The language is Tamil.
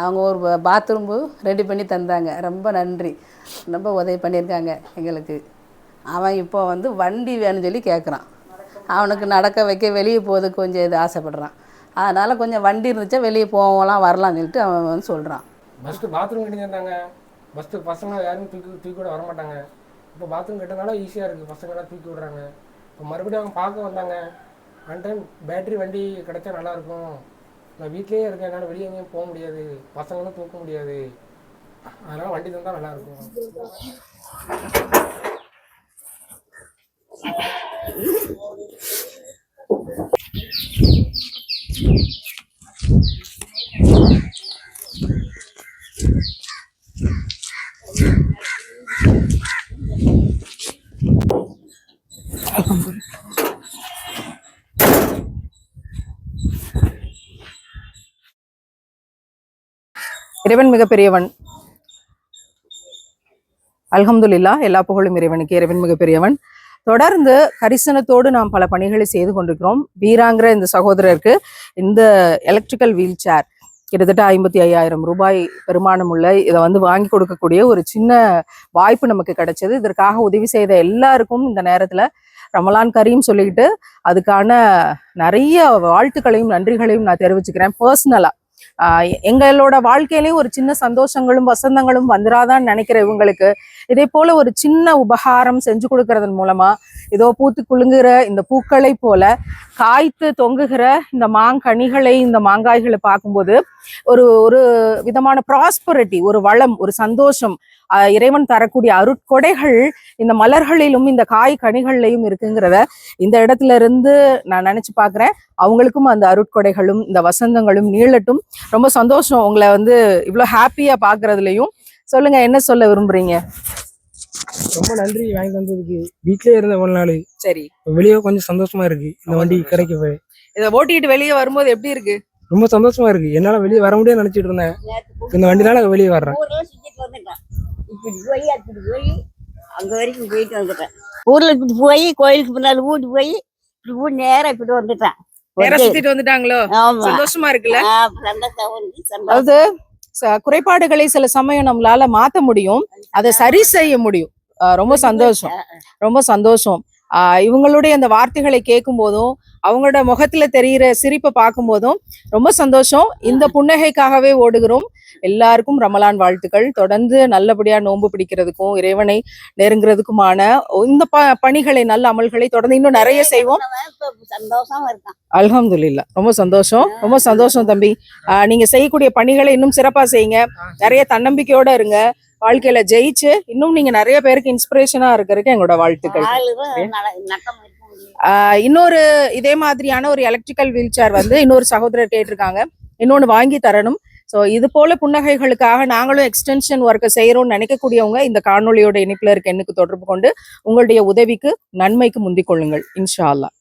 அவங்க ஒரு பாத்ரூம்பு ரெடி பண்ணி தந்தாங்க. ரொம்ப நன்றி. ரொம்ப உதவி பண்ணியிருக்காங்க எங்களுக்கு. அவன் இப்போ வந்து வண்டி வேணும்னு சொல்லி கேட்குறான் அவனுக்கு நடக்க வைக்க வெளியே போகிறதுக்கு கொஞ்சம் இது ஆசைப்படுறான். அதனால் கொஞ்சம் வண்டி இருந்துச்சா வெளியே போகலாம் வரலாம்னு சொல்லிட்டு அவன் வந்து சொல்கிறான் ஃபஸ்ட்டு பாத்ரூம் கட்டி தந்தாங்க ஃபஸ்ட்டு பசங்க யாரும் தூக்கி தூக்கி விட வரமாட்டாங்க. இப்போ பாத்ரூம் கட்டினால ஈஸியாக இருக்குது பசங்களாம் தூக்கி விடுறாங்க. இப்போ மறுபடியும் அவங்க பார்க்க வந்தாங்க. அன் டைம் பேட்ரி வண்டி கிடைச்சா நல்லாயிருக்கும் நான் வீட்லேயே இருக்கேன். என்னால் வெளியே எங்கேயும் போக முடியாது. பசங்களும் தூக்க முடியாது. அதனால் வண்டி தந்தால் you. இறைவன் மிகப்பெரியவன். அல்ஹம்துல்லா எல்லா புகழும் இறைவனுக்கு இறைவன் மிகப்பெரியவன். தொடர்ந்து கரிசனத்தோடு நாம் பல பணிகளை செய்து கொண்டிருக்கிறோம். வீராங்கிற இந்த சகோதரருக்கு இந்த எலக்ட்ரிக்கல் வீல் சேர் கிட்டத்தட்ட ஐம்பத்தி ஐயாயிரம் ரூபாய் பெருமானம் உள்ள இதை வந்து வாங்கி கொடுக்கக்கூடிய ஒரு சின்ன வாய்ப்பு நமக்கு கிடைச்சது. இதற்காக உதவி செய்த எல்லாருக்கும் இந்த நேரத்தில் ரமலான் கரீம் சொல்லிக்கிட்டு அதுக்கான நிறைய வாழ்த்துக்களையும் நன்றிகளையும் நான் தெரிவிச்சுக்கிறேன். பர்சனலாக எங்களோட வாழ்க்கையிலேயும் ஒரு சின்ன சந்தோஷங்களும் வசந்தங்களும் வந்துராதான்னு நினைக்கிற இவங்களுக்கு. இதே போல ஒரு சின்ன உபகாரம் செஞ்சு கொடுக்கறதன் மூலமா ஏதோ பூத்து குலுங்குற இந்த பூக்களை போல காய்த்து தொங்குகிற இந்த மாங்கனிகளை இந்த மாங்காய்களை பார்க்கும்போது ஒரு ஒரு விதமான ப்ராஸ்பரிட்டி ஒரு வளம் ஒரு சந்தோஷம் இறைவன் தரக்கூடிய அருட்கொடைகள் இந்த மலர்களிலும் இந்த காய் கனிகள்லையும் இருக்குங்கிறத இந்த இடத்துல இருந்து நான் நினைச்சு பார்க்குறேன். அவங்களுக்கும் அந்த அருட்கொடைகளும் இந்த வசந்தங்களும் நீளட்டும். ரொம்ப சந்தோஷம் உங்களை வந்து இவ்வளோ ஹாப்பியா பாக்குறதுலயும் சொல்லுங்க என்ன சொல்ல விரும்புறீங்க? ரொம்ப நன்றி வாங்கி தந்ததுக்கு. வீட்டிலே இருந்த ஒரு நாள். சரி. இப்போ வெளியே கொஞ்சம் சந்தோஷமா இருக்கு. இந்த வண்டி கிடைக்க போய் இதை ஓட்டிட்டு வெளியே வரும்போது எப்படி இருக்கு? ரொம்ப சந்தோஷமா இருக்கு. என்னால வெளியே வர முடியாது நினைச்சிட்டு இருந்தேன். இந்த வண்டினால வெளியே வர்றேன். அங்க வரைக்கும் போயிட்டு வந்துட்டேன். ஊர்ல இப்படி போய் கோயிலுக்கு பின்னால வீட்டு போய் இப்படி ஊர் நேரா இப்படி வந்துட்டேன். நேரா சுத்திட்டு வந்துட்டாங்களோ? சந்தோஷமா இருக்குல்ல? குறைபாடுகளை சில சமயம் நம்மளால மாத்த முடியும். அதை சரி செய்ய முடியும். ரொம்ப சந்தோஷம். ரொம்ப சந்தோஷம். இவங்களுடைய அந்த வார்த்தைகளை கேட்கும் போதும் அவங்களோட முகத்துல தெரிகிற சிரிப்பை பார்க்கும் போதும் ரொம்ப சந்தோஷம். இந்த புன்னகைக்காகவே ஓடுகிறோம். எல்லாருக்கும் ரமலான் வாழ்த்துக்கள். தொடர்ந்து நல்லபடியா நோன்பு பிடிக்கிறதுக்கும் இறைவனை நெருங்குறதுக்குமான இந்த ப பணிகளை நல்ல அமல்களை தொடர்ந்து இன்னும் நிறைய செய்வோம். இப்ப ரொம்ப சந்தோஷம். ரொம்ப சந்தோஷம் தம்பி. ஆஹ் நீங்க செய்யக்கூடிய பணிகளை இன்னும் சிறப்பா செய்யுங்க. நிறைய தன்னம்பிக்கையோட இருங்க. வாழ்க்கையில ஜெயிச்சு இன்னும் நீங்க நிறைய பேருக்கு இன்ஸ்பிரேஷனா இருக்கிறதுக்கு எங்களோட வாழ்த்துக்கள். இன்னொரு இதே மாதிரியான ஒரு எலக்ட்ரிக்கல் வீல் சேர் வந்து இன்னொரு சகோதரர் கேட்டிருக்காங்க. இன்னொன்னு வாங்கி தரணும். ஸோ இது போல புன்னகைகளுக்காக நாங்களும் எக்ஸ்டென்ஷன் ஒர்க்கை செய்யறோம்னு நினைக்கக்கூடியவங்க இந்த காணொளியோட இணைப்புல இருக்க எண்ணுக்கு தொடர்பு கொண்டு உங்களுடைய உதவிக்கு நன்மைக்கு முந்திக் கொள்ளுங்கள். இன்ஷா அல்லாஹ்.